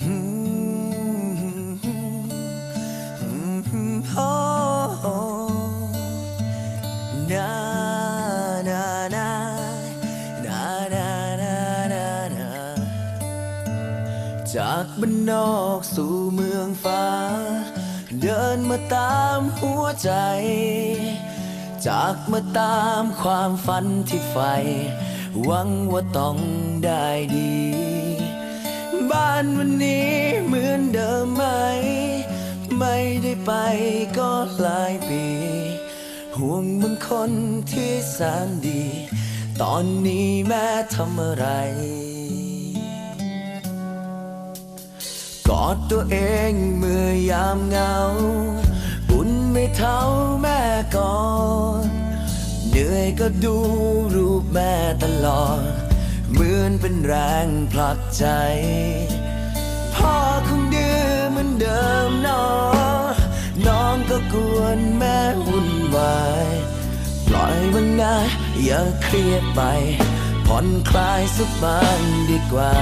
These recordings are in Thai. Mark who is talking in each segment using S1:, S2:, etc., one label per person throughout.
S1: จากบ้านนอกสู่เมืองฟ้า เดินมาตามหัวใจ จากมาตามความฝันที่ใฝ่หวังว่าต้องได้ดีานวันนี้เหมือนเดิมไหม ไม่ได้ไปก็หลายปี ห่วงบางคนที่แสนดี ตอนนี้แม่ทำอะไร กอดตัวเองเมื่อยามเหงา บุญไม่เท่าแม่ก่อนเหนื่อยก็ดูรูปแม่ตลอด เหมือนเป็นแรงผลักใจ พ่อคงดื้อเหมือนเดิมนอน้องก็กวนแม่วุ่นวายปล่อยมันนะอย่าเครียดไปผ่อนคลายสักบ้างดีกว่า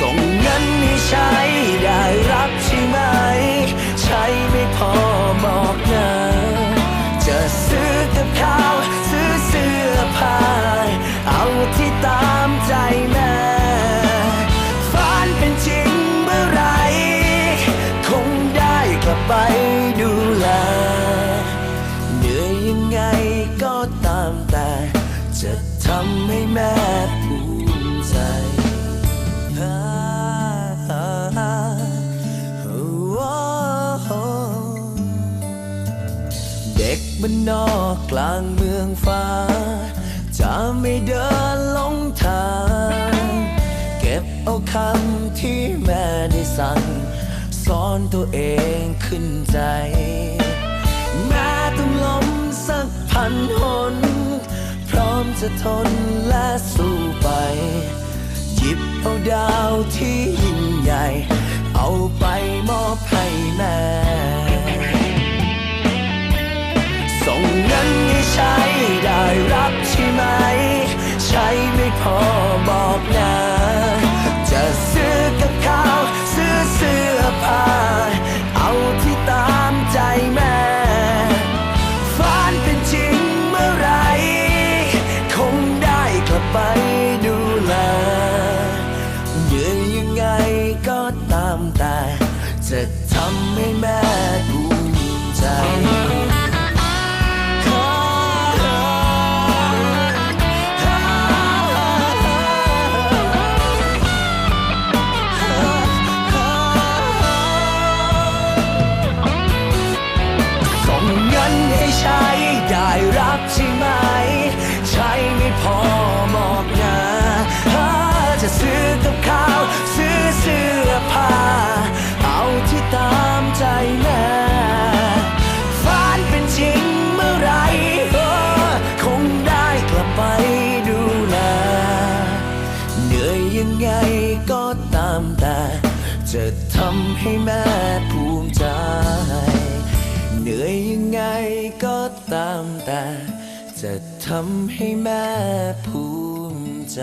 S1: ส่งเงินให้ใช้ได้รับใช่ไหม ใช้ไม่พอ จะทำให้แม่ภูมิใจเด็กบ้านนอกกลางเมืองฟ้า จะไม่เดินหลงทาง เก็บเอาคำที่แม่ได้สั่งสอนตัวเองขึ้นใจ แม้ต้องล้มสักพันหน จะทนและสู้ไป หยิบเอาดาวที่ยิ่งใหญ่ เอาไปมอบให้แม่ ส่งเงินให้ใช้ได้รับใช่ไหม ใช้ไม่พอ ไปดูแลเหนื่อยยังไงก็ตามแต่ จะทำให้แม่ นื่อยยังไงก็ตามแต่ จะทำให้แม่ภูมิใจ เหนื่อยยังไงก็ตามแต่ จะทำให้แม่ภูมิใจ